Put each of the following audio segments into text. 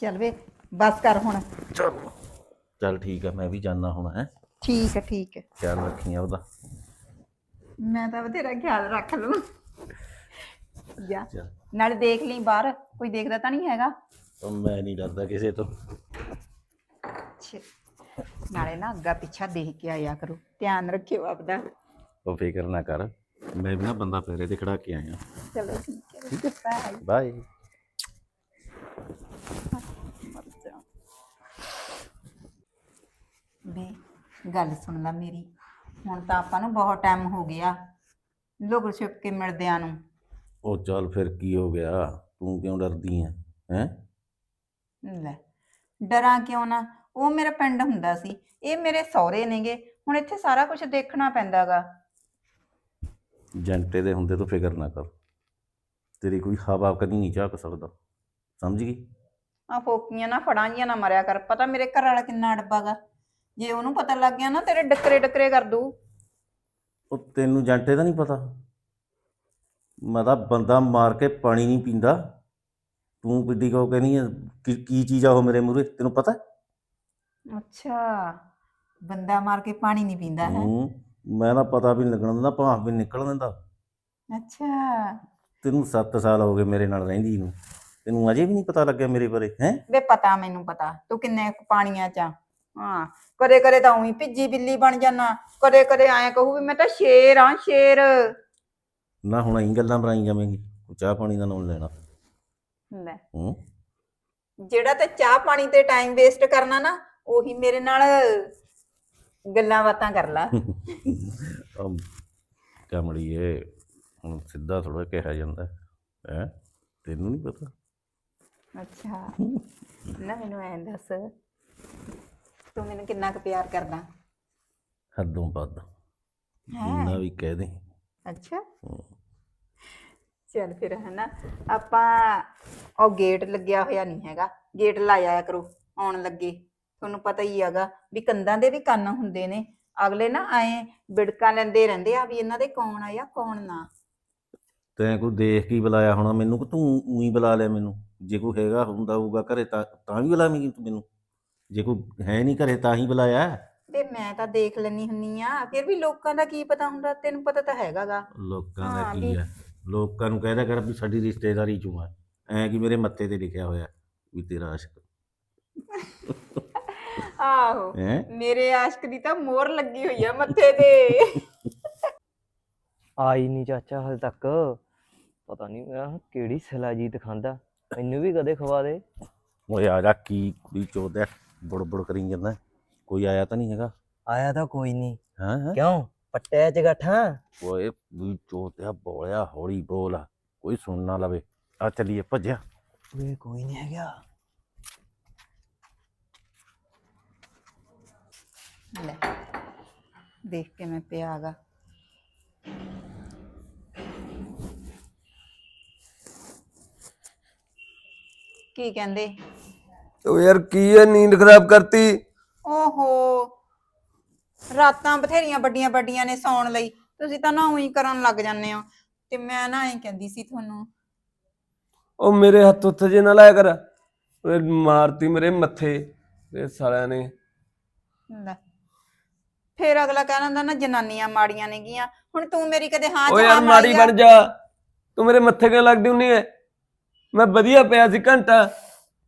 ਚੱਲ ਵੇ ਬਸ ਕਰ ਹੁਣ। ਚਲੋ। ਚੱਲ ਠੀਕ ਆ ਮੈਂ ਵੀ ਜਾਣਾ ਹੁਣ ਹੈ। ਠੀਕ ਹੈ ਠੀਕ ਹੈ ਖਿਆਲ ਰੱਖੀ ਉਹਦਾ। ਮੈਂ ਤਾਂ ਬਥੇਰਾ ਖਿਆਲ ਰੱਖ ਲੂੰ ਜਾ ਚੱਲ। ਨਾਲੇ ਦੇਖ ਲਈ ਬਾਹਰ ਕੋਈ ਦੇਖਦਾ ਤਾਂ ਨਹੀਂ ਹੈਗਾ। ਉਹ ਮੈਂ ਨਹੀਂ ਡਰਦਾ ਕਿਸੇ ਤੋਂ। ਅੱਛਾ। ਨਾਲੇ ਨਾ ਅੱਗਾ ਪਿੱਛਾ ਦੇਖ ਕੇ ਆਇਆ ਕਰੋ ਧਿਆਨ ਰੱਖਿਓ ਆਪਦਾ। ਉਹ ਫਿਕਰ ਨਾ ਕਰ ਮੈਂ ਵੀ ਨਾ ਬੰਦਾ ਪੈਰੇ ਤੇ ਖੜਾ ਕੇ ਆਇਆ। ਚਲੋ ਠੀਕ ਹੈ ਬਾਏ ਮਰ ਜਾ ਬੇ ਗੱਲ ਸੁਣ ਲੈ ਮੇਰੀ। ਹੁਣ ਤਾਂ ਆਪਾਂ ਨੂੰ ਬਹੁਤ ਟਾਈਮ ਹੋ ਗਿਆ ਲੋਕ ਛੁਪ ਕੇ ਮਿਲਦਿਆਂ ਨੂੰ। ਉਹ ਚੱਲ ਫਿਰ ਕੀ ਹੋ ਗਿਆ? ਤੂੰ ਕਿਉਂ ਡਰਦੀ ਹੈ ਹੈ? ਲੈ ਡਰਾਂ ਕਿਉਂ ਨਾ? ਉਹ ਮੇਰਾ ਪਿੰਡ ਹੁੰਦਾ ਸੀ ਇਹ ਮੇਰੇ ਸਹੁਰੇ ਨੇਗੇ। ਹੁਣ ਇੱਥੇ ਸਾਰਾ ਕੁਝ ਦੇਖਣਾ ਪੈਂਦਾਗਾ। ਜੰਟੇ ਦੇ ਹੁੰਦੇ ਤੋਂ ਫਿਕਰ ਨਾ ਕਰ। ਤੇਰੀ ਕੋਈ ਹਵਾ ਕਦੀ ਨਹੀਂ ਝਾਕ ਸਕਦਾ। ਸਮਝ ਗਈ? ਆ ਫੋਕੀਆਂ ਨਾ ਫੜਾਂ ਜੀਆਂ ਨਾ ਮਰਿਆ ਕਰ। ਪਤਾ ਮੇਰੇ ਘਰ ਵਾਲਾ ਕਿੰਨਾ ਡੱਬਾਗਾ ਜੇ ਉਹਨੂੰ ਪਤਾ ਲੱਗ ਗਿਆ ਨਾ ਤੇਰੇ ਡੱਕਰੇ ਡੱਕਰੇ ਕਰ ਦੂ ਉਹ ਤੈਨੂੰ ਜੰਟੇ ਦਾ ਨਹੀਂ ਪਤਾ? ਮੈਂ ਤਾਂ ਬੰਦਾ ਮਾਰ ਕੇ ਪਾਣੀ ਨਹੀਂ ਪੀਂਦਾ। ਤੂੰ ਕਿੱਡੀ ਕੋ ਕਹਿੰਦੀ ਹੈ ਕੀ ਕੀ ਚੀਜ਼ ਆ ਉਹ ਮੇਰੇ ਮੂਹਰੇ ਤੈਨੂੰ ਪਤਾ? ਅੱਛਾ ਬੰਦਾ ਮਾਰ ਕੇ ਪਾਣੀ ਨਹੀਂ ਪੀਂਦਾ ਹੈ? ਹੂੰ ਮੈਂ ਤਾਂ ਪਤਾ ਵੀ ਨਹੀਂ ਲੱਗਣ ਦਿੰਦਾ ਭਾਫ ਵੀ ਨੀ ਨਿਕਲ ਦਿੰਦਾ। ਅੱਛਾ। ਤੈਨੂੰ 7 ਸਾਲ ਹੋ ਗਏ ਮੇਰੇ ਨਾਲ ਰਹਿੰਦੀ ਨੂੰ। ਤੈਨੂੰ ਅਜੇ ਵੀ ਨਹੀਂ ਪਤਾ ਲੱਗਿਆ ਮੇਰੇ ਬਾਰੇ ਹੈ? ਵੇ ਪਤਾ ਮੈਨੂੰ ਪਤਾ। ਤੂੰ ਕਿੰਨੇ ਕੁ ਪਾਣੀਆਂ ਚ ਆ। ਹਾਂ ਕਦੇ ਕਦੇ ਤਾਂ ਉਹੀ ਭਿੱਜੀ ਬਿੱਲੀ ਬਣ ਜਾਣਾ ਕਦੇ ਕਦੇ ਐਂ ਕਹੂ ਵੀ ਮੈਂ ਤਾਂ ਸ਼ੇਰ ਆ ਸ਼ੇਰ। ਨਾ ਹੁਣ ਅਸੀਂ ਗੱਲਾਂ ਬਣਾਈ ਜਾਵੇਂਗੀ ਚਾਹ ਪਾਣੀ ਦਾ ਨਾਮ ਲੈਣਾ। ਲੈ। ਹੂੰ। ਜਿਹੜਾ ਤੇ ਚਾਹ ਪਾਣੀ ਤੇ ਟਾਈਮ ਵੇਸਟ ਕਰਨਾ ਨਾ ਉਹੀ ਮੇਰੇ ਨਾਲ ਗੱਲਾਂ ਬਾਤਾਂ ਕਰ ਲਾ। ਅਮ ਕਮੜੀਏ ਹੁਣ ਸਿੱਧਾ ਥੋੜਾ ਕਿਹਾ ਜਾਂਦਾ ਹੈ ਤੈਨੂੰ ਨਹੀਂ ਪਤਾ? ਅੱਛਾ। ਨਾ ਮੈਨੂੰ ਐਂ ਦੱਸ। ਤੂੰ ਮੈਨੂੰ ਕਿੰਨਾ ਕੁ ਪਿਆਰ ਕਰਦਾ? ਹੱਦੋਂ ਵੱਧ। ਜਿੰਨਾ ਵੀ ਕਹਿ ਦੇ। ਅੱਛਾ। ਚੱਲ ਫਿਰ ਹਨਾ ਆਪਾਂ ਉਹ ਗੇਟ ਲੱਗਿਆ ਹੋਇਆ ਨਹੀਂ ਹੈਗਾ। ਗੇਟ ਲਾਇਆ ਕਰੋ ਆਉਣ ਲੱਗੇ। ਤੁਹਾਨੂੰ ਪਤਾ ਹੀ ਹੈਗਾ ਵੀ ਕੰਧਾਂ ਦੇ ਵੀ ਕੰਨ ਹੁੰਦੇ ਨੇ। ਅਗਲੇ ਨਾ ਐ ਬਿੜਕਾਂ ਲੈਂਦੇ ਰਹਿੰਦੇ ਆ ਵੀ ਇਹਨਾਂ ਦੇ ਕੌਣ ਆਇਆ ਕੌਣ ਨਾ। ਤੈਂ ਕੋਈ ਦੇਖ ਕੀ ਬੁਲਾਇਆ ਹੋਣਾ ਮੈਨੂੰ ਕਿ ਤੂੰ ਉਹੀ ਬੁਲਾ ਲਿਆ ਮੈਨੂੰ। ਜੇ ਕੋਈ ਹੈਗਾ ਹੁੰਦਾ ਹੋਊਗਾ ਘਰੇ ਤਾਂ ਤਾਂ ਵੀ ਬੁਲਾਵੇਂਗੀ ਤੂੰ ਮੈਨੂੰ। ਜੇ ਕੋਈ ਹੈ ਨਹੀਂ ਘਰੇ ਤਾਂ ਹੀ ਬੁਲਾਇਆ ਵੇ ਮੈਂ ਤਾਂ ਦੇਖ ਲੈਣੀ ਹੁੰਨੀ ਆ ਫਿਰ ਵੀ ਲੋਕਾਂ ਦਾ ਕੀ ਪਤਾ ਹੁੰਦਾ? ਤੈਨੂੰ ਪਤਾ ਤਾਂ ਹੈਗਾਗਾ। ਲੋਕਾਂ ਦਾ ਹਾਂ, ਕੀ ਵੀ- ਹੈ ਲੋਕਾਂ ਨੂੰ ਕਹਿਦਾ ਕਰ ਵੀ ਸਾਡੀ ਰਿਸ਼ਤੇਦਾਰੀ ਚੋਂ ਆ। ਐ ਕਿ ਮੇਰੇ ਮੱਥੇ ਤੇ ਲਿਖਿਆ ਹੋਇਆ ਵੀ ਤੇਰਾ ਆਸ਼ਕ। ਆਹੋ। ਹੈ? ਮੇਰੇ ਆਸ਼ਕ ਦੀ ਤਾਂ ਮੋਹਰ ਲੱਗੀ ਹੋਈ ਆ ਮੱਥੇ ਤੇ। ਆਈ ਨਹੀਂ ਚਾਚਾ ਹਲ ਤੱਕ। ਪਤਾ ਨਹੀਂ ਮੇਰਾ ਕਿਹੜੀ ਸਲਾਜੀਤ ਖਾਂਦਾ ਮੈਨੂੰ ਵੀ ਕਦੇ ਖਵਾ ਦੇ। ਓਏ ਆ ਜਾ ਕੀ ਕੁੜੀ ਚੋਦਿਆ ਬੁੜ ਕਰੀ ਜਾਂਦਾ। ਕੋਈ ਆਇਆ ਤਾਂ ਨਹੀਂ ਹੈਗਾ। ਆਇਆ ਤਾਂ ਕੋਈ ਨਹੀਂ। ਹਾਂ ਹਾਂ? ਕਿਉਂ? ਪੱਟਿਆ ਚ ਗੱਠਾਂ? ਓਏ ਵੀ ਚੋਦਿਆ ਬੋਲਿਆ ਹੌਲੀ ਬੋਲ। ਕੋਈ ਸੁਣ ਨਾ ਲਵੇ। ਆ ਚੱਲੀਏ ਭੱਜਿਆ। ਓਏ ਕੋਈ ਨਹੀਂ ਹੈਗਾ। ਲੈ ਦੇਖ ਕੇ ਮੈਂ ਪਿਆਗਾ ਕੀ ਕਹਿੰਦੇ? ਉਹ ਯਾਰ ਕੀ ਹੈ ਨੀਂਦ ਖਰਾਬ ਕਰਤੀ? ਓਹੋ ਰਾਤਾਂ ਬਥੇਰੀਆਂ ਵੱਡੀਆਂ ਵੱਡੀਆਂ ਨੇ ਸੌਣ ਲਈ। ਤੁਸੀਂ ਤਾਂ ਨਾ ਉਹੀ ਕਰਨ ਲੱਗ ਜਾਂਦੇ ਹੋ। ਤੇ ਮੈਂ ਨਾ ਐਂ ਕਹਿੰਦੀ ਸੀ ਤੁਹਾਨੂੰ। ਉਹ ਮੇਰੇ ਹੱਥ ਉੱਥੇ ਜੇ ਨਾ ਲਾਇਆ ਕਰ। ਓਏ ਮਾਰਤੀ ਮੇਰੇ ਮੱਥੇ ਇਹ ਸਾਲਿਆਂ ਨੇ। ਲੈ ਫੇਰ ਅਗਲਾ ਕਹਿ ਦਿੰਦਾ ਨਾ ਜਨਾਨੀਆਂ ਮਾੜੀਆਂ ਨੇਗੀਆਂ ਹੁਣ ਤੂੰ ਮੇਰੀ ਕਦੇ ਹਾਂ ਓ ਯਾਰ ਮਾਰੀ ਬਣ ਜਾ। ਤੂੰ ਮੇਰੇ ਮੱਥੇ ਕਿਉਂ ਲੱਗਦੀ ਹੁੰਨੀ ਐ? ਮੈਂ ਵਧੀਆ ਪਿਆ ਸੀ ਘੰਟਾ।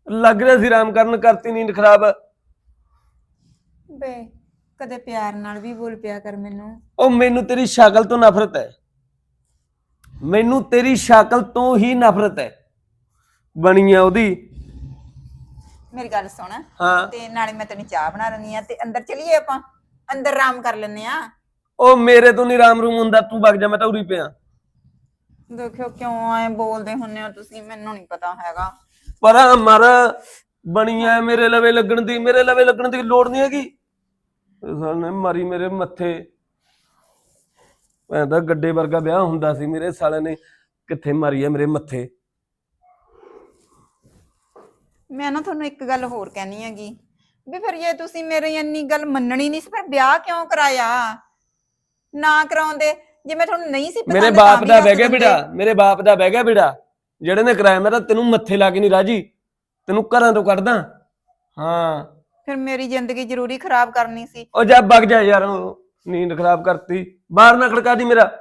ਲੱਗ ਰਿਹਾ ਸੀ ਆਰਾਮ ਕਰਨ ਕਰਤੀ ਨੀਂਦ ਖਰਾਬ। ਬੇ ਕਦੇ ਪਿਆਰ ਨਾਲ ਵੀ ਬੋਲ ਪਿਆ ਕਰ ਮੈਨੂੰ। ਉਹ ਮੈਨੂੰ ਤੇਰੀ ਸ਼ਕਲ ਤੋਂ ਨਫ਼ਰਤ ਹੈ। ਮੈਨੂੰ ਤੇਰੀ ਸ਼ਕਲ ਤੋਂ ਹੀ ਨਫ਼ਰਤ ਹੈ। ਬਣੀ ਆ ਉਹਦੀ। ਮੇਰੀ ਗੱਲ ਸੁਣ। ਹਾਂ। ਤੇ ਨਾਲੇ ਮੈਂ ਤੈਨੂੰ ਚਾਹ ਬਣਾ ਦਿੰਦੀ ਆ ਤੇ ਅੰਦਰ ਚਲੀਏ ਆਪਾਂ। ਅੰਦਰ ਆਰਾਮ ਕਰ ਲੈਨੇ ਆ ਉਹ ਮੇਰੇ ਤੋਂ ਨਹੀਂ ਰਾਮ ਰੂਮ ਹੁੰਦਾ ਤੂੰ ਵਗ ਜਾ ਮੈਂ ਤਾਂ ਉਰੀ ਪਿਆ। ਦੇਖਿਓ ਕਿਉਂ ਐ ਬੋਲਦੇ ਹੁੰਨੇ ਹੋ ਤੁਸੀਂ ਮੈਨੂੰ ਨਹੀਂ ਪਤਾ ਹੈਗਾ। ਪਰ ਮਰ ਬਣੀ ਐ ਮੇਰੇ ਲਵੇ ਲੱਗਣ ਦੀ ਮੇਰੇ ਲਵੇ ਲੱਗਣ ਦੀ ਲੋੜ ਨਹੀਂ ਹੈਗੀ। ਸਾਲੇ ਮਾਰੀ ਮੇਰੇ ਮੱਥੇ। ਮੈਂ ਤਾਂ ਗੱਡੇ ਵਰਗਾ ਵਿਆਹ ਹੁੰਦਾ ਸੀ ਮੇਰੇ ਸਾਲੇ ਨੇ ਕਿੱਥੇ ਮਾਰੀ ਐ ਮੇਰੇ ਮੱਥੇ। ਮੈਂ ਨਾ ਤੁਹਾਨੂੰ ਇੱਕ ਗੱਲ ਹੋਰ ਕਹਿਣੀ ਹੈਗੀ। ਵੀ ਫਿਰ ਜੇ ਤੁਸੀਂ ਮੇਰੀ ਇੰਨੀ ਗੱਲ ਮੰਨਣੀ ਨਹੀਂ ਸੀ ਫਿਰ ਵਿਆਹ ਕਿਉਂ ਕਰਾਇਆ? ਨਾ ਕਰਾਉਂਦੇ। ਜੇ ਮੈਂ ਤੁਹਾਨੂੰ ਨਹੀਂ ਸੀ ਪਸੰਦ ਮੇਰੇ ਤਾਂ ਬਾਪ ਵੀ ਦਾ ਬਹਿ ਗਿਆ ਦਿੰਦੇ। ਮੇਰੇ ਬਾਪ ਦਾ ਬਹਿ ਗਿਆ ਬੇਟਾ ਜਿਹੜੇ ਨੇ ਕਰਾਇਆ ਮੈਂ ਤਾਂ ਤੈਨੂੰ ਮੱਥੇ ਲਾ ਕੇ ਨਹੀਂ ਰਾਜੀ। ਤੈਨੂੰ ਘਰਾਂ ਤੋਂ ਕੱਢਦਾ। ਹਾਂ। ਫਿਰ ਮੇਰੀ ਜ਼ਿੰਦਗੀ ਜ਼ਰੂਰੀ ਖਰਾਬ ਕਰਨੀ ਸੀ। ਉਹ ਜਾ ਵਗ ਜਾ ਯਾਰ ਉਹ ਨੀਂਦ ਖਰਾਬ ਕਰਤੀ। ਬਾਹਰ ਨਾ ਖੜਕਾ ਦੀ ਮੇਰਾ।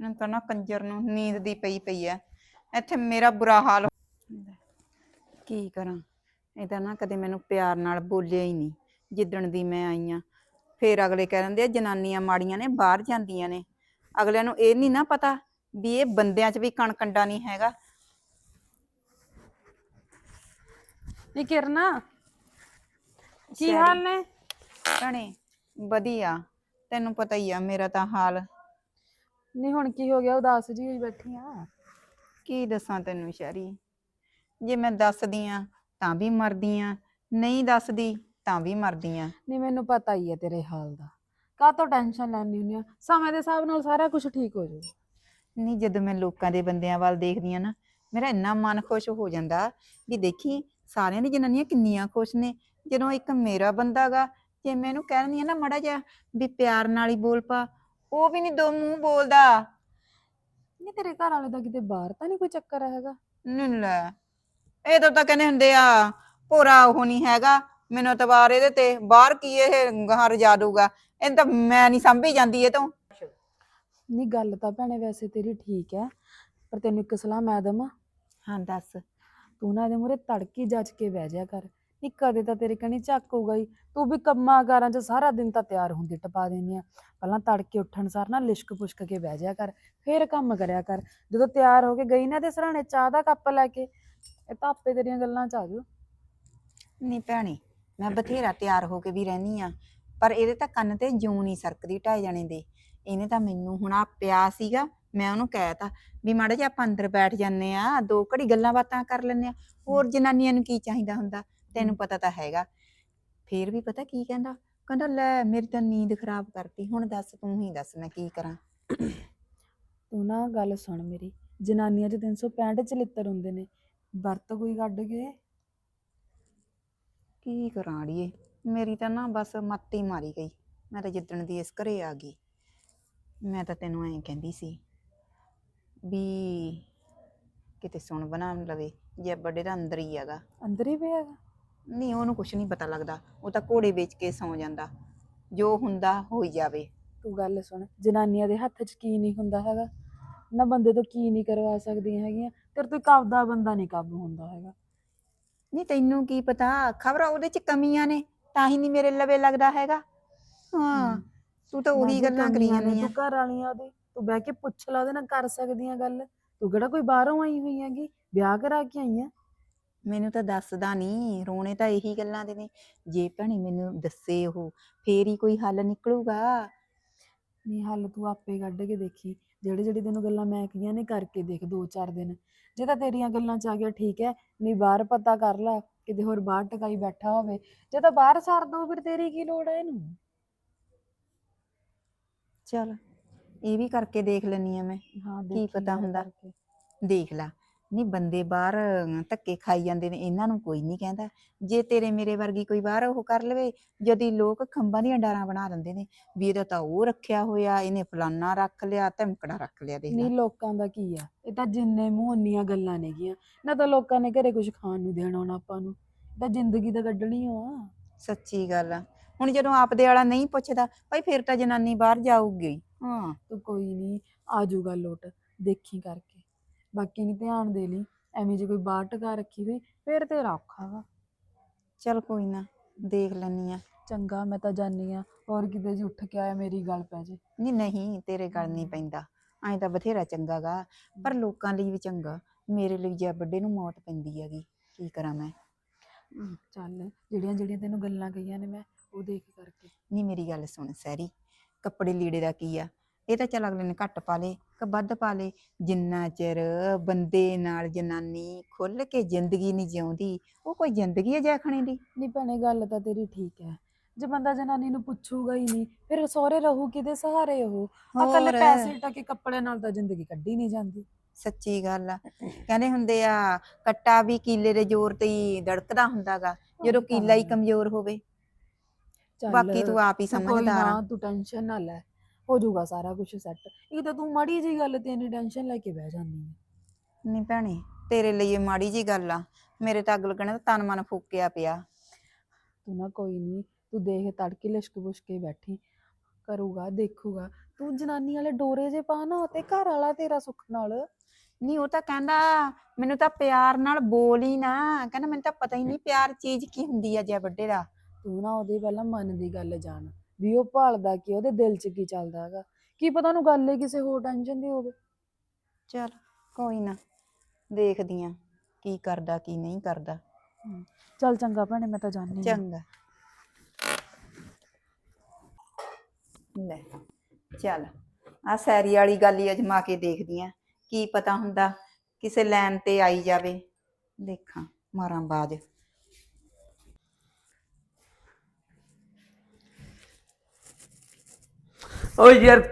ਮੈਨੂੰ ਤਾਂ ਨਾ ਕੰਜਰ ਨੂੰ ਨੀਂਦ ਦੀ ਪਈ ਪਈ ਐ। ਇੱਥੇ ਮੇਰਾ ਬੁਰਾ ਹਾਲ ਹੈ। ਕੀ ਕਰਾਂ? ਇਹ ਤਾਂ ਨਾ ਕਦੇ ਮੈਨੂੰ ਪਿਆਰ ਨਾਲ ਬੋਲਿਆ ਹੀ ਨਹੀਂ। ਜਿੱਦਣ ਦੀ ਮੈਂ ਆਈ ਆ ਫੇਰ ਅਗਲੇ ਕਹਿ ਦਿੰਦੇ ਆ ਜਨਾਨੀਆਂ ਮਾੜੀਆਂ ਨੇ ਬਾਹਰ ਜਾਂਦੀਆਂ ਨੇ। ਅਗਲਿਆਂ ਨੂੰ ਇਹ ਨਹੀਂ ਨਾ ਪਤਾ ਵੀ ਇਹ ਬੰਦਿਆਂ 'ਚ ਵੀ ਕਣ ਕੰਡਾ ਨਹੀਂ ਹੈਗਾ। ਨੀ ਕਿਰਨਾ ਕੀ ਹਾਲ ਨੇ? ਭੈਣੇ ਵਧੀਆ। ਤੈਨੂੰ ਪਤਾ ਹੀ ਆ ਮੇਰਾ ਤਾਂ ਹਾਲ। ਨਹੀਂ ਹੁਣ ਕੀ ਹੋ ਗਿਆ? ਉਦਾਸ ਜੀ ਹੋਈ ਬੈਠੀ ਆ। ਕੀ ਦੱਸਾਂ ਤੈਨੂੰ ਸ਼ੈਰੀ? ਜੇ ਮੈਂ ਦੱਸਦੀ ਆ ਤਾਂ ਵੀ ਮਰਦੀ ਆ ਨਹੀਂ ਦੱਸਦੀ ਤਾਂ ਵੀ ਮਰਦੀ ਆ। ਨਹੀਂ ਮੈਨੂੰ ਪਤਾ ਹੀ ਹੈ ਤੇਰੇ ਹਾਲ ਦਾ। ਕਾਹਤੋਂ ਟੈਨਸ਼ਨ ਲੈਣੀ ਹੁੰਦੀ ਆ? ਸਮੇਂ ਦੇ ਹਿਸਾਬ ਨਾਲ ਸਾਰਾ ਕੁਝ ਠੀਕ ਹੋ ਜਾਊਗਾ। ਨਹੀਂ ਜਦੋਂ ਮੈਂ ਲੋਕਾਂ ਦੇ ਬੰਦਿਆਂ ਵੱਲ ਦੇਖਦੀ ਆ ਨਾ ਮੇਰਾ ਇੰਨਾ ਮਨ ਖੁਸ਼ ਹੋ ਜਾਂਦਾ ਵੀ ਦੇਖੀ ਸਾਰਿਆਂ ਦੀ ਜਨਾਨੀਆਂ ਕਿੰਨੀਆਂ ਖੁਸ਼ ਨੇ। ਜਦੋਂ ਇੱਕ ਮੇਰਾ ਬੰਦਾ ਗਾ ਜੇ ਮੈਂ ਇਹਨੂੰ ਕਹਿ ਦਿੰਦੀ ਆ ਨਾ ਮੜਾ ਜਿਹਾ ਵੀ ਪਿਆਰ ਨਾਲ ਹੀ ਬੋਲ ਪਾ ਉਹ ਵੀ ਨਹੀਂ ਦੋ ਮੂੰਹ ਬੋਲਦਾ। ਨਹੀਂ ਤੇਰੇ ਘਰ ਵਾਲੇ ਦਾ ਕਿਤੇ ਬਾਹਰ ਤਾਂ ਨਹੀਂ ਕੋਈ ਚੱਕਰ ਹੈਗਾ? ਨਹੀਂ ਲੈ ਇਹ ਤਾਂ ਤਾਂ ਕਹਿੰਦੇ ਹੁੰਦੇ ਆ ਪੂਰਾ ਉਹ ਨਹੀਂ ਹੈਗਾ ਮੈਨੂੰ ਤਾਂ ਬਾਹਰ ਇਹਦੇ ਤੇ ਬਾਹਰ ਕੀ ਇਹ ਗਾਹ ਰਜਾ ਦੂਗਾ ਇਹ ਤਾਂ ਮੈਂ ਨਹੀਂ ਸੰਭੀ ਜਾਂਦੀ ਇਹ ਤੋਂ। ਨਹੀਂ ਗੱਲ ਤਾਂ ਭੈਣੇ ਵੈਸੇ ਤੇਰੀ ਠੀਕ ਹੈ ਪਰ ਤੈਨੂੰ ਇੱਕ ਸਲਾਹ ਮੈਂ ਦੇਵਾਂ। ਹਾਂ ਦੱਸ। ਤੂੰ ਨਾ ਇਹਦੇ ਮੂਰੇ ਤੜਕੀ ਜੱਜ ਕੇ ਬਹਿ ਜਾ ਕਰ। ਨਹੀਂ ਕਦੇ ਤਾਂ ਤੇਰੇ ਕਣੀ ਝੱਕ ਹੋਊਗਾ ਹੀ। ਤੂੰ ਵੀ ਕੰਮਾਂ ਕਾਰਾਂ 'ਚ ਸਾਰਾ ਦਿਨ ਤਾਂ ਤਿਆਰ ਹੁੰਦੀ ਟਪਾ ਦਿੰਦੀ ਆ। ਪਹਿਲਾਂ ਤੜਕੇ ਉੱਠਣ ਸਾਰ ਨਾ ਲਿਸ਼ਕ ਪੁਸ਼ਕ ਕੇ ਬਹਿ ਜਾ ਕਰ ਫੇਰ ਕੰਮ ਕਰਿਆ ਕਰ। ਜਦੋਂ ਤਿਆਰ ਹੋ ਕੇ ਗਈ ਨਾ ਤੇ ਸਰਾਣੇ ਚਾਹ ਦਾ ਕੱਪ ਲੈ ਕੇ ਇਹ ਤਾਂ ਆਪੇ ਤੇਰੀਆਂ ਗੱਲਾਂ 'ਚ ਆ ਜਾਊ। ਨਹੀਂ ਭੈਣੇ ਮੈਂ ਬਥੇਰਾ ਤਿਆਰ ਹੋ ਕੇ ਵੀ ਰਹਿਨੀ ਆ। ਪਰ ਇਹਦੇ ਤਾਂ ਕੰਨ ਤੇ ਜੂੰ ਨਹੀਂ ਸਰਕਦੀ ਢਾਈ ਜਾਣੇ ਦੇ। ਇਹਨੇ ਤਾਂ ਮੈਨੂੰ ਹੁਣ ਆ ਪਿਆ ਸੀਗਾ ਮੈਂ ਉਹਨੂੰ ਕਹਿਤਾ ਵੀ ਮਾੜਾ ਜਿਹਾ ਆਪਾਂ ਅੰਦਰ ਬੈਠ ਜਾਂਦੇ ਆ ਦੋ ਘੜੀ ਗੱਲਾਂ ਬਾਤਾਂ ਕਰ ਲੈਂਦੇ ਆ ਹੋਰ ਜਨਾਨੀਆਂ ਨੂੰ ਕੀ ਚਾਹੀਦਾ ਹੁੰਦਾ? ਤੈਨੂੰ ਪਤਾ ਤਾਂ ਹੈਗਾ। ਫੇਰ ਵੀ ਪਤਾ ਕੀ ਕਹਿੰਦਾ? ਕਹਿੰਦਾ ਲੈ ਮੇਰੀ ਤਾਂ ਨੀਂਦ ਖਰਾਬ ਕਰਤੀ ਹੁਣ ਦੱਸ ਤੂੰ ਹੀ ਦੱਸ ਮੈਂ ਕੀ ਕਰਾਂ? ਤੂੰ ਨਾ ਗੱਲ ਸੁਣ ਮੇਰੀ ਜਨਾਨੀਆਂ 'ਚ 365 ਚਲਿੱਤਰ ਹੁੰਦੇ ਨੇ ਵਰਤ ਕੋਈ ਕੱਢ ਕੇ? ਕੀ ਕਰਾਂ ਅੜੀਏ? ਮੇਰੀ ਤਾਂ ਨਾ ਬਸ ਮੱਤ ਹੀ ਮਾਰੀ ਗਈ। ਮੈਂ ਤਾਂ ਜਿੱਦਣ ਦੀ ਇਸ ਘਰੇ ਆ ਗਈ ਮੈਂ ਤਾਂ ਤੈਨੂੰ ਐਂ ਕਹਿੰਦੀ ਸੀ ਵੀ ਕਿਤੇ ਸੁਣ ਬਣਾ ਲਵੇ ਜੇ ਵੱਡੇ ਦਾ ਅੰਦਰ ਹੀ ਹੈਗਾ। ਅੰਦਰ ਹੀ ਪਿਆ ਹੈਗਾ? ਨਹੀਂ ਉਹਨੂੰ ਕੁਝ ਨਹੀਂ ਪਤਾ ਲੱਗਦਾ। ਉਹ ਤਾਂ ਘੋੜੇ ਵੇਚ ਕੇ ਸੌ ਜਾਂਦਾ। ਜੋ ਹੁੰਦਾ ਹੋਈ ਜਾਵੇ। ਤੂੰ ਗੱਲ ਸੁਣ ਜਨਾਨੀਆਂ ਦੇ ਹੱਥ 'ਚ ਕੀ ਨਹੀਂ ਹੁੰਦਾ ਹੈਗਾ? ਨਾ ਬੰਦੇ ਤੋਂ ਕੀ ਨਹੀਂ ਕਰਵਾ ਸਕਦੀਆਂ ਹੈਗੀਆਂ? ਤੇਰੇ ਤੋਂ ਕਾਬ ਦਾ ਬੰਦਾ ਨਹੀਂ ਕਾਬੂ ਹੁੰਦਾ ਹੈਗਾ। ਨਹੀਂ ਤੈਨੂੰ ਕੀ ਪਤਾ? ਖਬਰ ਉਹਦੇ ਚ ਕਮੀਆਂ ਨੇ। ਤਾਂ ਹੀ ਨਹੀਂ ਮੇਰੇ ਲਵੇ ਲੱਗਦਾ ਹੈਗਾ। ਹਾਂ। ਤੂੰ ਤਾਂ ਉਹੀ ਗੱਲਾਂ ਕਰੀ ਜਾਂਦੀ ਆ ਤੂੰ ਘਰ ਵਾਲੀਆਂ ਉਹਦੇ ਤੂੰ ਬਹਿ ਕੇ ਪੁੱਛ ਲਾ ਉਹਦੇ ਨਾਲ ਕਰ ਸਕਦੀਆਂ ਗੱਲ। ਤੂੰ ਕਿਹੜਾ ਕੋਈ ਬਾਹਰੋਂ ਆਈ ਹੋਈ ਹੈਗੀ? ਵਿਆਹ ਕਰਾ ਕੇ ਆਈ ਆ? ਮੈਨੂੰ ਤਾਂ ਦੱਸਦਾ ਨਹੀਂ ਰੋਣੇ ਤਾਂ ਇਹੀ ਗੱਲਾਂ ਦੇ ਨੇ। ਜੇ ਭੈਣੇ ਮੈਨੂੰ ਦੱਸੇ ਉਹ ਫੇਰ ਹੀ ਕੋਈ ਹੱਲ ਨਿਕਲੂਗਾ। ਨਹੀਂ ਹੱਲ ਤੂੰ ਆਪੇ ਕੱਢ ਕੇ ਦੇਖੀ। ਜਿਹੜੇ ਜਿਹੜੇ ਤੈਨੂੰ ਗੱਲਾਂ ਮੈਂ ਕਹੀਆਂ ਨੇ ਕਰਕੇ ਦੇਖ ਦੋ ਚਾਰ ਦਿਨ। ਜੇ ਤਾਂ ਤੇਰੀਆਂ ਗੱਲਾਂ ਚ ਆ ਗਿਆ ਠੀਕ ਹੈ। ਨਹੀਂ ਬਾਹਰ ਪਤਾ ਕਰ ਲਾ। ਕਿਤੇ ਹੋਰ ਬਾਹਰ ਟਕਾਈ ਬੈਠਾ ਹੋਵੇ ਜੇ ਤਾਂ ਬਾਹਰ ਸਾਰ ਦੋ ਫਿਰ ਤੇਰੀ ਕੀ ਲੋੜ ਹੈ ਇਹਨੂੰ? ਚਲ ਇਹ ਵੀ ਕਰਕੇ ਦੇਖ ਲੈਣੀ ਆ ਮੈਂ ਹਾਂ ਕੀ ਪਤਾ ਹੁੰਦਾ। ਦੇਖ ਲਾ ਨਹੀਂ ਬੰਦੇ ਬਾਹਰ ਧੱਕੇ ਖਾਈ ਜਾਂਦੇ ਨੇ ਇਹਨਾਂ ਨੂੰ ਕੋਈ ਨਹੀਂ ਕਹਿੰਦਾ। ਜੇ ਤੇਰੇ ਮੇਰੇ ਵਰਗੀ ਕੋਈ ਬਾਹਰ ਉਹ ਕਰ ਲਵੇ ਜਦੀ ਲੋਕ ਖੰਭਾਂ ਦੀਆਂ ਡਾਰਾਂ ਬਣਾ ਦਿੰਦੇ ਨੇ ਵੀ ਇਹਦਾ ਤਾਂ ਉਹ ਰੱਖਿਆ ਹੋਇਆ ਇਹਨੇ ਫਲਾਨਾ ਰੱਖ ਲਿਆ ਧਮਕੜਾ ਰੱਖ ਲਿਆ ਦੇਖ ਨਹੀਂ ਲਾ ਲੋਕਾਂ ਦਾ ਕੀ ਆ? ਇਹ ਤਾਂ ਜਿੰਨੇ ਮੂੰਹ ਉਨੀਆਂ ਗੱਲਾਂ ਨੇਗੀਆਂ ਨਾ ਤਾਂ ਲੋਕਾਂ ਨੇ ਘਰੇ ਕੁਝ ਖਾਣ ਨੂੰ ਦੇਣਾ ਹੁਣ ਆਪਾਂ ਨੂੰ। ਤਾਂ ਜ਼ਿੰਦਗੀ ਤਾਂ ਕੱਢਣੀ ਓ ਆ। ਸੱਚੀ ਗੱਲ ਆ। ਹੁਣ ਜਦੋਂ ਆਪਦੇ ਵਾਲਾ ਨਹੀਂ ਪੁੱਛਦਾ ਭਾਈ ਫਿਰ ਤਾਂ ਜਨਾਨੀ ਬਾਹਰ ਜਾਊਗੀ। ਹਾਂ ਤੂੰ ਕੋਈ ਨਹੀਂ ਆ ਜਾਊਗਾ ਲੋਟ ਦੇਖੀ ਕਰਕੇ। ਬਾਕੀ ਨਹੀਂ ਧਿਆਨ ਦੇ ਲਈ ਐਵੇਂ ਜੇ ਕੋਈ ਬਾਹਰ ਟਕਾ ਰੱਖੀ ਹੋਈ ਫੇਰ ਤੇਰਾ ਔਖਾ ਵਾ। ਚਲ ਕੋਈ ਨਾ ਦੇਖ ਲੈਣੀ ਆ। ਚੰਗਾ ਮੈਂ ਤਾਂ ਜਾਣੀ ਆ ਹੋਰ ਕਿਤੇ ਜੀ ਉੱਠ ਕੇ ਆਇਆ ਮੇਰੀ ਗੱਲ ਪੈ ਜੇ। ਨਹੀਂ ਨਹੀਂ ਤੇਰੇ ਗੱਲ ਨਹੀਂ ਪੈਂਦਾ। ਐਂ ਤਾਂ ਬਥੇਰਾ ਚੰਗਾ ਗਾ ਪਰ ਲੋਕਾਂ ਲਈ ਵੀ ਚੰਗਾ। ਮੇਰੇ ਲਈ ਜੇ ਵੱਡੇ ਨੂੰ ਮੌਤ ਪੈਂਦੀ ਹੈਗੀ ਕੀ ਕਰਾਂ ਮੈਂ? ਚੱਲ ਜਿਹੜੀਆਂ ਜਿਹੜੀਆਂ ਤੈਨੂੰ ਗੱਲਾਂ ਕਹੀਆਂ ਨੇ ਮੈਂ ਉਹ ਦੇਖ ਕਰਕੇ। ਨਹੀਂ ਮੇਰੀ ਗੱਲ ਸੁਣ ਸੈਰੀ ਕੱਪੜੇ ਲੀੜੇ ਦਾ ਕੀ ਆ? ਇਹ ਤਾਂ ਚੱਲ ਅਗਲੇ ਨੇ ਘੱਟ ਪਾ ਲੇ ਕਿ ਵੱਧ ਪਾ ਲੇ ਜਿੰਨਾ ਚਿਰ ਬੰਦੇ ਨਾਲ ਜਨਾਨੀ ਖੁੱਲ ਕੇ ਜ਼ਿੰਦਗੀ ਨਹੀਂ ਜਿਉਂਦੀ ਉਹ ਕੋਈ ਜ਼ਿੰਦਗੀ ਹੈ ਜੈਖਣੇ ਦੀ? ਨਹੀਂ ਭੈਣੇ ਗੱਲ ਤਾਂ ਤੇਰੀ ਠੀਕ ਹੈ। ਜੇ ਬੰਦਾ ਜਨਾਨੀ ਨੂੰ ਪੁੱਛੂਗਾ ਹੀ ਨਹੀਂ ਫਿਰ ਸਹੁਰੇ ਰਹੂ ਕਿਹਦੇ ਸਹਾਰੇ ਉਹ? ਆ ਕੱਲੇ ਹੋਰ, ਪੈਸੇ ਟਕੇ ਕੱਪੜੇ ਨਾਲ ਤਾਂ ਜ਼ਿੰਦਗੀ ਕੱਢੀ ਨਹੀਂ ਜਾਂਦੀ। ਸੱਚੀ ਗੱਲ ਆ। ਕਹਿੰਦੇ ਹੁੰਦੇ ਆ ਕੱਟਾ ਵੀ ਕੀਲੇ ਦੇ ਜ਼ੋਰ ਤੇ ਹੀ ਧੜਕਦਾ ਹੁੰਦਾਗਾ ਜਦੋਂ ਕੀਲਾ ਹੀ। ਕਮਜ਼ੋਰ ਹੋਵੇ। ਚੱਲ, ਬਾਕੀ ਤੂੰ ਆਪ ਹੀ ਕੋਈ ਸਮਝਦਾਰ ਆ। ਨਾ ਤੂੰ ਟੈਨਸ਼ਨ ਨਾ ਲੈ ਹੋ ਜਾਊਗਾ ਸਾਰਾ ਕੁਝ ਸੈੱਟ ਇਹ ਤਾਂ ਤੂੰ ਮਾੜੀ ਜੀ ਗੱਲ ਤੇ ਇੰਨੀ ਟੈਨਸ਼ਨ ਲੈ ਕੇ ਬਹਿ ਜਾਂਦੀ ਹੈ ਨਹੀਂ ਭੈਣੇ ਤੇਰੇ ਲਈ ਇਹ ਮਾੜੀ ਜੀ ਗੱਲ ਆ। ਮੇਰੇ ਤਾਂ ਅਗਲ ਕਣੇ ਤਨ ਮਨ ਫੂਕਿਆ ਪਿਆ। ਤੂੰ ਨਾ ਕੋਈ ਨਹੀਂ ਤੂੰ ਦੇਖ ਤੜਕੇ ਲਿਸ਼ਕ ਪੁਸ਼ਕ ਕੇ ਬੈਠੀ ਕਰੂਗਾ ਦੇਖੂਗਾ। ਤੂੰ ਜਨਾਨੀ ਵਾਲੇ ਡੋਰੇ ਜੇ ਪਾ ਨਾ ਤੇ ਘਰ ਵਾਲਾ ਤੇਰਾ ਸੁੱਖ ਨਾਲ ਨਹੀਂ ਉਹ ਤਾਂ ਕਹਿੰਦਾ ਮੈਨੂੰ ਤਾਂ ਪਿਆਰ ਨਾਲ ਬੋਲ ਹੀ ਨਾ। ਕਹਿੰਦਾ ਮੈਨੂੰ ਤਾਂ ਪਤਾ ਹੀ ਨਹੀਂ ਪਿਆਰ ਚੀਜ਼ ਕੀ ਹੁੰਦੀ ਆ ਜੇ ਵੱਡੇ ਦਾ। ਤੂੰ ਨਾ ਉਹਦੇ ਪਹਿਲਾਂ ਮਨ ਦੀ ਗੱਲ ਜਾਣ ਵੀ ਉਹ ਭਾਲਦਾ ਕਿ ਉਹਦੇ ਦਿਲ 'ਚ ਕੀ ਚੱਲਦਾ ਹੈਗਾ? ਕੀ ਪਤਾ ਉਹਨੂੰ ਗੱਲ ਹੀ ਕਿਸੇ ਹੋਰ ਟੈਨਸ਼ਨ ਦੀ ਹੋਵੇ। ਚਲ ਕੋਈ ਨਾ ਦੇਖਦੀ ਆ ਕੀ ਕਰਦਾ ਕੀ ਨਹੀਂ ਕਰਦਾ। ਚੱਲ ਚੰਗਾ ਭੈਣੇ ਮੈਂ ਤਾਂ ਜਾਣੀ ਚੰਗਾ। ਲੈ ਚੱਲ ਆ ਸੈਰੀ ਵਾਲੀ ਗੱਲ ਹੀ ਅਜਮਾ ਕੇ ਦੇਖਦੀ ਆ। ਕੀ ਪਤਾ ਹੁੰਦਾ ਕਿਸੇ ਲਾਈਨ ਤੇ ਆਈ ਜਾਵੇ। ਦੇਖਾਂ ਮਾਰਾਂ ਬਾਜ। ਓਏ ਯਾਰ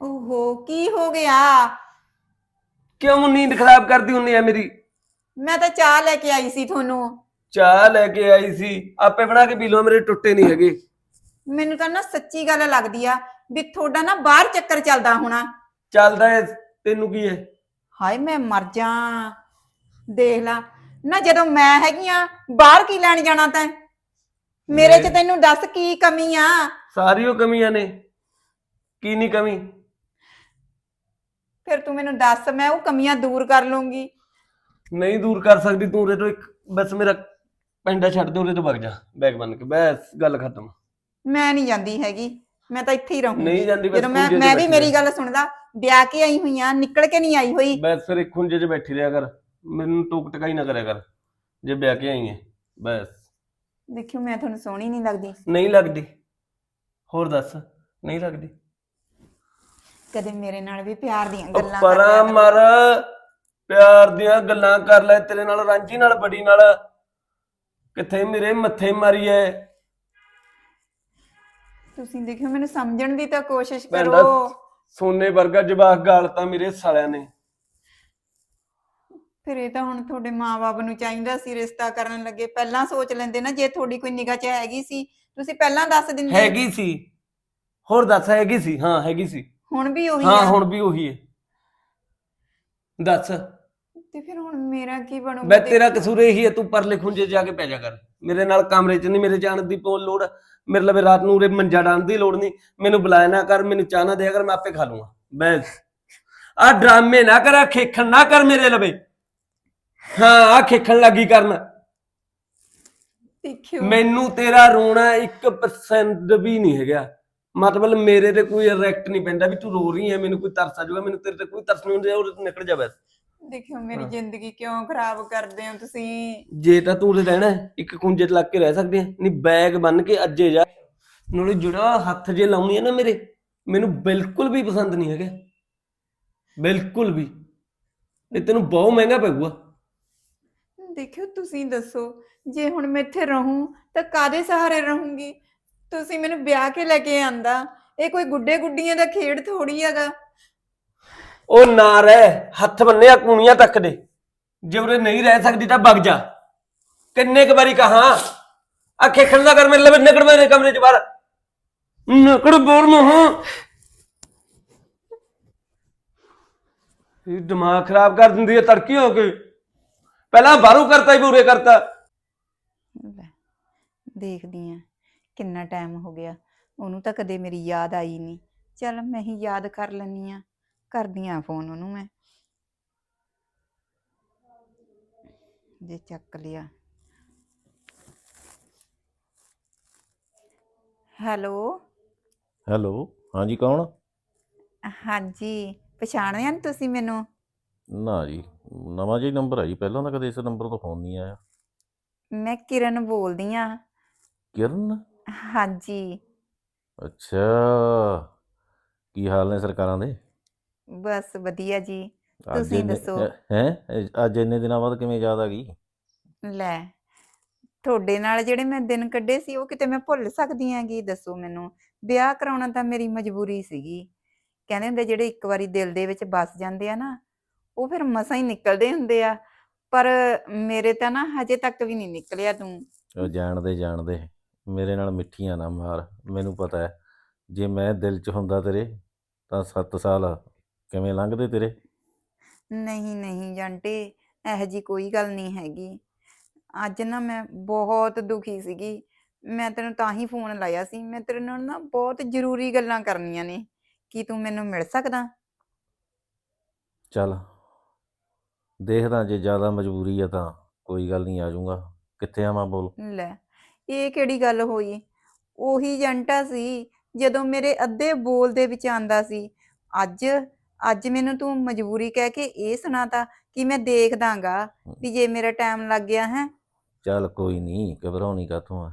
ਓਹੋ ਕੀ ਹੋ ਗਿਆ? ਕਿਉਂ ਨੀਂਦ ਖਰਾਬ ਕਰਦੀ ਹੁੰਨੀ ਆ ਮੇਰੀ? ਮੈਂ ਤਾਂ ਚਾਹ ਲੈ ਕੇ ਆਈ ਸੀ ਤੁਹਾਨੂੰ। ਚਾਹ ਲੈ ਕੇ ਆਈ ਸੀ ਆਪੇ ਬਣਾ ਕੇ ਪੀ ਲਓ ਮੇਰੇ ਟੁੱਟੇ ਨਹੀਂ ਹੈਗੇ। ਮੈਨੂੰ ਤਾਂ ਨਾ ਸੱਚੀ ਗੱਲ ਲੱਗਦੀ ਆ ਵੀ ਤੁਹਾਡਾ ਨਾ ਬਾਹਰ ਚੱਕਰ ਚੱਲਦਾ ਹੋਣਾ। ਚੱਲਦਾ ਏ ਤੈਨੂੰ ਕੀ ਹੈ ਹਾਏ ਮੈਂ ਮਰ ਜਾ। ਦੇਖ ਲਾ। ਨਾ ਜਦੋਂ ਮੈਂ ਹੈਗੀ ਆ ਬਾਹਰ ਕੀ ਲੈਣ ਜਾਣਾ ਤੈਂ? ਮੇਰੇ 'ਚ ਤੈਨੂੰ ਦੱਸ ਕੀ ਕਮੀ ਆ? ਸਾਰੀ ਉਹ ਕਮੀਆਂ ਨੇ। ਕੀ ਨਹੀਂ ਕਮੀ? ਫਿਰ ਤੂੰ ਮੈਨੂੰ ਦੱਸ ਮੈਂ ਉਹ ਕਮੀਆਂ ਦੂਰ ਕਰ ਲੂੰਗੀ। ਨਹੀਂ ਦੂਰ ਕਰ ਸਕਦੀ ਤੂੰ ਉਰੇ ਤੋਂ ਇੱਕ ਬਸ ਮੇਰਾ ਪੈਂਡਾ ਛੱਡ ਦੇ ਉਰੇ ਤੋਂ ਵਗ ਜਾ ਬੈਗ ਬਣ ਕੇ। ਬਸ ਗੱਲ ਖਤਮ। ਮੈਂ ਨਹੀਂ ਜਾਂਦੀ ਹੈਗੀ। ਮੈਂ ਤਾਂ ਇੱਥੇ ਹੀ ਰਹੂੰਗੀ। ਨਹੀਂ ਜਾਂਦੀ ਬਸ ਜਦੋਂ ਮੈਂ 'ਚ ਮੈਂ ਵੀ ਬੈਠੀ ਮੇਰੀ। ਗੱਲ ਸੁਣਦਾ ਵਿਆਹ ਕੇ ਆਈ ਹੋਈ ਆ ਨਿਕਲ ਕੇ ਨਹੀਂ ਆਈ ਹੋਈ। ਬਸ ਫਿਰ ਇੱਕ ਖੁੰਝੇ 'ਚ ਬੈਠੀ ਰਿਹਾ ਕਰ। ਮੈਨੂੰ ਟੋਕ ਟਕਾਈ ਨਾ ਕਰਿਆ ਕਰ ਜੇ ਵਿਆਹ ਕੇ ਆਈ ਹੈ ਬਸ। ਦੇਖਿਓ ਮੈਂ ਤੁਹਾਨੂੰ ਸੋਹਣੀ ਨਹੀਂ ਲੱਗਦੀ। ਨਹੀਂ ਲੱਗਦੀ। ਹੋਰ ਦੱਸ ਨਹੀਂ ਲੱਗਦੀ। ਕਦੇ ਮੇਰੇ ਨਾਲ ਵੀ ਪਿਆਰ ਦੀਆਂ ਉਹ ਗੱਲਾਂ ਕਰ ਪਰਾਂ ਲਿਆ ਕਰੋ। ਮਰ ਪਿਆਰ ਦੀਆਂ ਗੱਲਾਂ ਕਰ ਲੈ ਤੇਰੇ ਨਾਲ ਰਾਂਝੀ ਨਾਲ ਬੜੀ ਨਾਲ। ਕਿੱਥੇ ਮੇਰੇ ਮੱਥੇ ਮਾਰੀ ਐ ਤੁਸੀਂ ਦੇਖਿਓ ਮੈਨੂੰ ਸਮਝਣ ਦੀ ਤਾਂ ਕੋਸ਼ਿਸ਼ ਭੈਣ ਕਰੋ। ਸੋਨੇ ਵਰਗਾ ਜਵਾਕ ਗਾਲਤਾ ਮੇਰੇ ਸਾਲਿਆਂ ਨੇ। ਫਿਰ ਇਹ ਤਾਂ ਹੁਣ ਤੁਹਾਡੇ ਮਾਪੇ ਨੂੰ ਚਾਹੀਦਾ ਸੀ ਰਿਸ਼ਤਾ ਕਰਨ ਲੱਗੇ। ਪਹਿਲਾਂ ਸੋਚ ਲੈਂਦੇ ਨਾ ਜੇ ਤੁਹਾਡੀ ਕੋਈ ਨਿਗਾਹ 'ਚ ਹੈਗੀ ਸੀ ਤੁਸੀਂ ਪਹਿਲਾਂ ਦੱਸ ਦਿੰਦੇ। ਹੈਗੀ ਸੀ। ਹੋਰ ਦੱਸ ਹੈਗੀ ਸੀ। ਹਾਂ ਹੈਗੀ ਸੀ। ਹੁਣ ਵੀ ਉਹੀ ਹਾਂ ਹੁਣ ਵੀ ਉਹੀ ਹੈ। ਦੱਸ। ਤੇ ਫਿਰ ਹੁਣ ਮੇਰਾ ਕੀ ਬਣੂਗਾ ਮੈਂ ਤੇਰਾ ਕਸੂਰ ਇਹੀ ਹੈ ਤੂੰ ਪਰਲੇ ਖੁੰਝੇ ਜਾ ਕੇ ਪੈ ਜਾ ਕਰ। ਮੇਰੇ ਨਾਲ ਕਮਰੇ 'ਚ ਨਹੀਂ ਮੇਰੇ ਜਾਣ ਦੀ ਪੋ ਲੋੜ। ਮੇਰੇ ਲਵੇ ਰਾਤ ਨੂੰ ਉਰੇ ਮੰਜਾ ਡਾਣ ਦੀ ਲੋੜ ਨਹੀਂ। ਮੈਨੂੰ ਬੁਲਾਇਆ ਨਾ ਕਰ ਮੈਨੂੰ ਚਾਹ ਨਾ ਦਿਆ ਕਰ ਮੈਂ ਆਪੇ ਖਾ ਲੂੰਗਾ। ਬਸ। ਆ ਡਰਾਮੇ ਨਾ ਕਰ ਖੇਖਣ ਨਾ ਕਰ ਮੇਰੇ ਲਵੇ। ਹਾਂ ਆ ਖੇਖਣ ਲੱਗੀ ਕਰਨ। ਦੇਖਿਓ। ਮੈਨੂੰ ਤੇਰਾ ਰੋਣਾ 1% ਵੀ ਨਹੀਂ ਹੈਗਾ। ਮਤਲਬ ਮੇਰੇ ਤੇ ਕੋਈ ਰਿਐਕਟ ਨਹੀਂ ਪੈਂਦਾ ਵੀ ਤੂੰ ਰੋ ਰਹੀ ਹੈ ਮੈਨੂੰ ਕੋਈ ਤਰਸ ਆ ਜਾਊਗਾ ਮੈਨੂੰ ਤੇਰੇ ਤੇ ਕੋਈ ਤਰਸ ਨਹੀਂ ਹੁੰਦਾ ਉਹ ਨਿਕਲ ਜਾ ਬਸ। ਦੇਖਿਓ ਮੇਰੀ ਹਾਂ। ਜ਼ਿੰਦਗੀ ਕਿਉਂ ਖਰਾਬ ਕਰਦੇ ਹੋ ਤੁਸੀਂ? ਜੇ ਤਾਂ ਤੂੰ ਉਰੇ ਰਹਿਣਾ ਹੈ, ਇੱਕ ਕੁੰਜੇ 'ਚ ਲੱਗ ਕੇ ਰਹਿ ਸਕਦੇ ਆ। ਨਹੀਂ ਬੈਗ ਬੰਨ ਕੇ ਅੱਜੇ ਜਾ। ਨਾਲੇ ਜਿਹੜਾ ਹੱਥ ਜੇ ਲਾਉਣੀ ਹੈ ਨਾ ਮੇਰੇ ਮੈਨੂੰ ਬਿਲਕੁਲ ਵੀ ਪਸੰਦ ਨਹੀਂ ਹੈਗਾ। ਬਿਲਕੁਲ ਵੀ। ਇਹ ਤੈਨੂੰ ਬਹੁਤ ਮਹਿੰਗਾ ਪਊਗਾ। ਦੇਖਿਓ ਤੁਸੀਂ ਦੱਸੋ ਜੇ ਹੁਣ ਮੈਂ ਇੱਥੇ ਰਹੂੰ ਤਾਂ ਕਾਦੇ ਸਹਾਰੇ ਰਹੂੰਗੀ? ਤੁਸੀਂ ਮੈਨੂੰ ਵਿਆਹ ਕੇ ਲੈ ਕੇ ਆਂਦਾ। ਇਹ ਕੋਈ ਗੁੱਡੇ ਗੁੱਡੀਆਂ ਦਾ ਖੇਡ ਥੋੜੀ ਹੈਗਾ। ਉਹ ਨਾ ਰਹਿ, ਹੱਥ ਬੰਨਿਆ ਕੂਣੀਆਂ ਤੱਕ ਦੇ। ਜੇ ਉਰੇ ਨਹੀਂ ਰਹਿ ਸਕਦੀ ਤਾਂ ਵਗ ਜਾ। ਕਿੰਨੇ ਕੁ ਵਾਰੀ ਕਹਾ ਆ ਖੇਖਣ ਦਾ ਕਰ ਮੇਰੇ ਲਵੇ ਨਿਕੜ ਮੇਰੇ ਕਮਰੇ ਚ ਬਾਹਰ। ਨਿਕੜ ਬੋਰ ਨੂੰ ਇਹ ਦਿਮਾਗ ਖਰਾਬ ਕਰ ਦਿੰਦੀ ਹੈ, ਤੜਕੀ ਹੋ ਕੇ। ਪਹਿਲਾਂ ਬਾਹਰੋਂ ਕਰਤਾ ਹੀ ਪੂਰੇ ਕਰਤਾ। ਲੈ, ਦੇਖਦੀ ਆ ਕਿੰਨਾ ਟਾਈਮ ਹੋ ਗਿਆ। ਉਹਨੂੰ ਤਾਂ ਕਦੇ ਮੇਰੀ ਯਾਦ ਆਈ ਨਹੀਂ। ਚਲ ਮੈਂ ਹੀ ਯਾਦ ਕਰ ਲੈਣੀ ਆ ਕਰਦੀ ਆ ਫੋਨ ਉਹਨੂੰ ਮੈਂ। ਜੇ ਚੱਕ ਲਿਆ। ਹੈਲੋ। ਹੈਲੋ ਹਾਂਜੀ ਕੌਣ? ਹਾਂਜੀ ਪਛਾਣਿਆ ਨੀ ਤੁਸੀਂ ਮੈਨੂੰ? ਨਾ ਜੀ ਨਵਾਂ ਜਿਹਾ ਨੰਬਰ ਹੈ ਜੀ ਪਹਿਲਾਂ ਤਾਂ ਕਦੇ ਇਸ ਨੰਬਰ ਤੋਂ ਫੋਨ ਨਹੀਂ ਆਇਆ। ਮੈਂ ਕਿਰਨ ਬੋਲਦੀ ਆ। ਕਿਰਨ? ਹਾਂਜੀ। ਅੱਛਾ ਕੀ ਹਾਲ ਨੇ ਸਰਕਾਰਾਂ ਦੇ? ਬਸ ਵਧੀਆ ਜੀ। ਤੁਸੀਂ ਦੱਸੋ। ਹੈਂ? ਅੱਜ ਇੰਨੇ ਦਿਨਾਂ ਬਾਅਦ ਕਿਵੇਂ ਯਾਦ ਆ ਗਈ? ਲੈ ਤੁਹਾਡੇ ਨਾਲ ਜਿਹੜੇ ਮੈਂ ਦਿਨ ਕੱਢੇ ਸੀ ਉਹ ਕਿਤੇ ਮੈਂ ਭੁੱਲ ਸਕਦੀ ਆਂਗੀ ਦੱਸੋ ਮੈਨੂੰ। ਵਿਆਹ ਕਰਾਉਣਾ ਤਾਂ ਮੇਰੀ ਮਜਬੂਰੀ ਸੀਗੀ। ਕਹਿੰਦੇ ਹੁੰਦੇ ਜਿਹੜੇ ਇੱਕ ਵਾਰੀ ਦਿਲ ਦੇ ਵਿੱਚ ਵੱਸ ਜਾਂਦੇ ਆ ਨਾ ਉਹ ਫਿਰ ਮਸਾਂ ਹੀ ਨਿਕਲਦੇ ਹੁੰਦੇ ਆ। ਪਰ ਮੇਰੇ ਤਾਂ ਨਾ ਹਜੇ ਤੱਕ ਵੀ ਨਹੀਂ ਨਿਕਲਿਆ ਤੂੰ। ਉਹ ਜਾਣਦੇ ਜਾਣਦੇ। ਮੇਰੇ ਨਾਲ ਮਿੱਠੀਆਂ ਨਾ ਮਾਰ। ਮੈਨੂੰ ਪਤਾ ਹੈ ਜੇ ਮੈਂ ਦਿਲ 'ਚ ਹੁੰਦਾ ਤੇਰੇ ਤਾਂ 7 ਸਾਲ ਕਿਵੇਂ ਲੰਘਦੇ ਤੇਰੇ? ਨਹੀਂ ਨਹੀਂ ਜਾਂਟੇ ਇਹੋ ਜੀ ਕੋਈ ਗੱਲ ਨਹੀਂ ਹੈਗੀ। ਅੱਜ ਨਾ ਮੈਂ ਬਹੁਤ ਦੁਖੀ ਸੀਗੀ। ਮੈਂ ਤੈਨੂੰ ਤਾਂ ਹੀ ਫੋਨ ਲਾਇਆ ਸੀ। ਮੈਂ ਤੇਰੇ ਨਾਲ ਨਾ ਬਹੁਤ ਜ਼ਰੂਰੀ ਗੱਲਾਂ ਕਰਨੀਆਂ ਨੇ। ਕੀ ਤੂੰ ਮੈਨੂੰ ਮਿਲ ਸਕਦਾ? ਚੱਲ ਦੇਖਦਾ ਜੇ ਜ਼ਿਆਦਾ ਮਜਬੂਰੀ ਆ ਤਾਂ। ਕੋਈ ਗੱਲ ਨਹੀਂ ਆ ਜਾਊਂਗਾ ਕਿੱਥੇ ਆਵਾਂ ਬੋਲ? ਲੈ ਇਹ ਕਿਹੜੀ ਗੱਲ ਹੋਈ? ਉਹੀ ਜੰਟਾ ਸੀ ਜਦੋਂ ਮੇਰੇ ਅੱਧੇ ਬੋਲ ਦੇ ਵਿੱਚ ਆਂਦਾ ਸੀ ਅੱਜ ਅੱਜ ਮੈਨੂੰ ਤੂੰ ਮਜਬੂਰੀ ਕਹਿ ਕੇ ਇਹ ਸੁਣਾਤਾ ਕਿ ਮੈਂ ਦੇਖ ਦਾਂਗਾ ਵੀ ਜੇ ਮੇਰਾ ਟਾਈਮ ਲੱਗ ਗਿਆ ਹੈ। ਚੱਲ ਕੋਈ ਨਹੀਂ ਘਬਰਾਉਣੀ ਕਾਤੋਂ ਆ?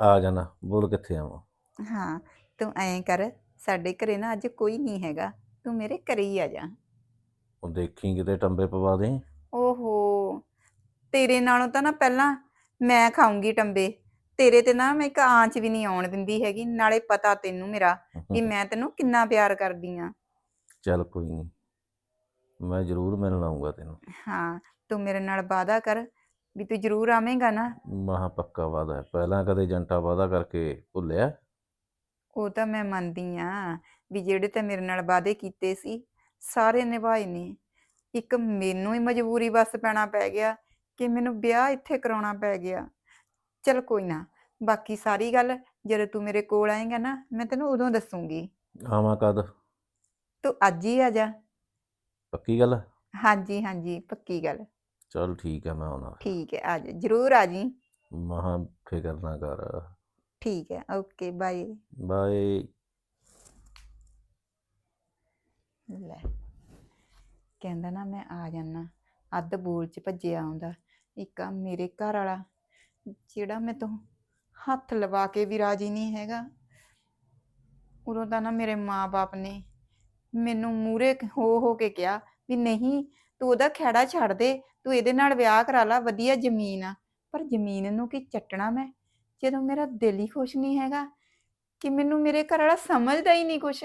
ਆ ਜਾਣਾ ਬੋਲ ਕਿੱਥੇ ਆਵਾਂ? ਹਾਂ ਤੂੰ ਐਂ ਕਰ ਸਾਡੇ ਘਰੇ ਨਾ ਅੱਜ ਕੋਈ ਨਹੀਂ ਹੈਗਾ ਤੂੰ ਮੇਰੇ ਘਰੇ ਹੀ ਆ ਜਾ। ਉਹ ਦੇਖੀ ਕਿਤੇ ਟੰਬੇ ਪਵਾ ਦੇ। ਓਹੋ ਤੇਰੇ ਨਾਲੋਂ ਤਾਂ ਨਾ ਪਹਿਲਾਂ ਮੈਂ ਖਾਉਂਗੀ ਟੰਬੇ ਤੇਰੇ ਤੇ ਨਾ ਮੈਂ ਇੱਕ ਆਂਚ ਵੀ ਨਹੀਂ ਆਉਣ ਦਿੰਦੀ ਹੈਗੀ ਨਾਲੇ ਪਤਾ ਤੈਨੂੰ ਮੇਰਾ ਵੀ ਮੈਂ ਤੈਨੂੰ ਕਿੰਨਾ ਪਿਆਰ ਕਰਦੀ ਆ। ਚੱਲ ਕੋਈ ਨਹੀਂ ਮੈਂ ਜ਼ਰੂਰ ਮਿਲਣ ਆਊਂਗਾ ਤੈਨੂੰ। ਹਾਂ ਤੂੰ ਮੇਰੇ ਨਾਲ ਵਾਅਦਾ ਕਰ ਵੀ ਤੂੰ ਜ਼ਰੂਰ ਆਵੇਂਗਾ ਨਾ। ਮਹਾ ਪੱਕਾ ਵਾਦਾ ਹੈ ਪਹਿਲਾਂ ਕਦੇ ਜੰਟਾ ਵਾਦਾ ਕਰਕੇ ਭੁੱਲਿਆ? ਉਹ ਤਾਂ ਮੈਂ ਮੰਨਦੀ ਆ ਵੀ ਜਿਹੜੇ ਤੇ ਮੇਰੇ ਨਾਲ ਵਾਅਦੇ ਕੀਤੇ ਸੀ ਸਾਰੇ ਨਿਭਾਏ ਨੇ। ਇੱਕ ਮੈਨੂੰ ਹੀ ਮਜਬੂਰੀ ਬਸ ਪੈਣਾ ਪੈ ਗਿਆ ਕਿ ਮੈਨੂੰ ਵਿਆਹ ਇੱਥੇ ਕਰਾਉਣਾ ਪੈ ਗਿਆ। ਚਲ ਕੋਈ ਨਾ ਬਾਕੀ ਸਾਰੀ ਗੱਲ ਜਦੋਂ ਤੂੰ ਮੇਰੇ ਕੋਲ ਆਏਂਗਾ ਨਾ ਮੈਂ ਤੈਨੂੰ ਉਦੋਂ ਦੱਸੂਗੀ। ਆਵਾਂ ਕਦ? ਤੂੰ ਅੱਜ ਹੀ ਆ ਜਾ। ਪੱਕੀ ਗੱਲ? ਹਾਂਜੀ ਹਾਂਜੀ ਪੱਕੀ ਗੱਲ। ਚੱਲ ਠੀਕ ਹੈ ਮੈਂ ਆਉਣਾ। ਠੀਕ ਹੈ ਆ ਜਾ ਜ਼ਰੂਰ ਆ ਜੀ। ਮਹਾ ਫਿਕਰ ਨਾ ਕਰ। ਠੀਕ ਹੈ ਓਕੇ ਬਾਏ। ਬਾਏ। ਲੈ ਕਹਿੰਦਾ ਨਾ ਮੈਂ ਆ ਜਾਨਾ। ਅੱਧ ਬੋਲ ਚ ਭੱਜਿਆ ਆਉਂਦਾ। ਇੱਕ ਆ ਮੇਰੇ ਘਰ ਵਾਲਾ ਜਿਹੜਾ ਮੈਂ ਤੋਂ ਹੱਥ ਲਵਾ ਕੇ ਵੀ ਰਾਜੀ ਨਹੀਂ ਹੈਗਾ। ਉਦੋਂ ਤਾਂ ਨਾ ਮੇਰੇ ਮਾਪੇ ਨੇ ਮੈਨੂੰ ਮੂਰੇ ਹੋ ਹੋ ਕੇ ਕਿਹਾ ਵੀ ਨਹੀਂ, ਤੂੰ ਉਹਦਾ ਖੈੜਾ ਛੱਡ ਦੇ, ਤੂੰ ਇਹਦੇ ਨਾਲ ਵਿਆਹ ਕਰਾ ਲਾ, ਵਧੀਆ ਜ਼ਮੀਨ ਆ। ਪਰ ਜ਼ਮੀਨ ਨੂੰ ਕੀ ਚੱਟਣਾ ਮੈਂ? ਜਦੋਂ ਮੇਰਾ ਦਿਲ ਹੀ ਖੁਸ਼ ਨਹੀਂ ਹੈਗਾ, ਕਿ ਮੈਨੂੰ ਮੇਰੇ ਘਰ ਵਾਲਾ ਸਮਝਦਾ ਹੀ ਨਹੀਂ ਕੁਛ।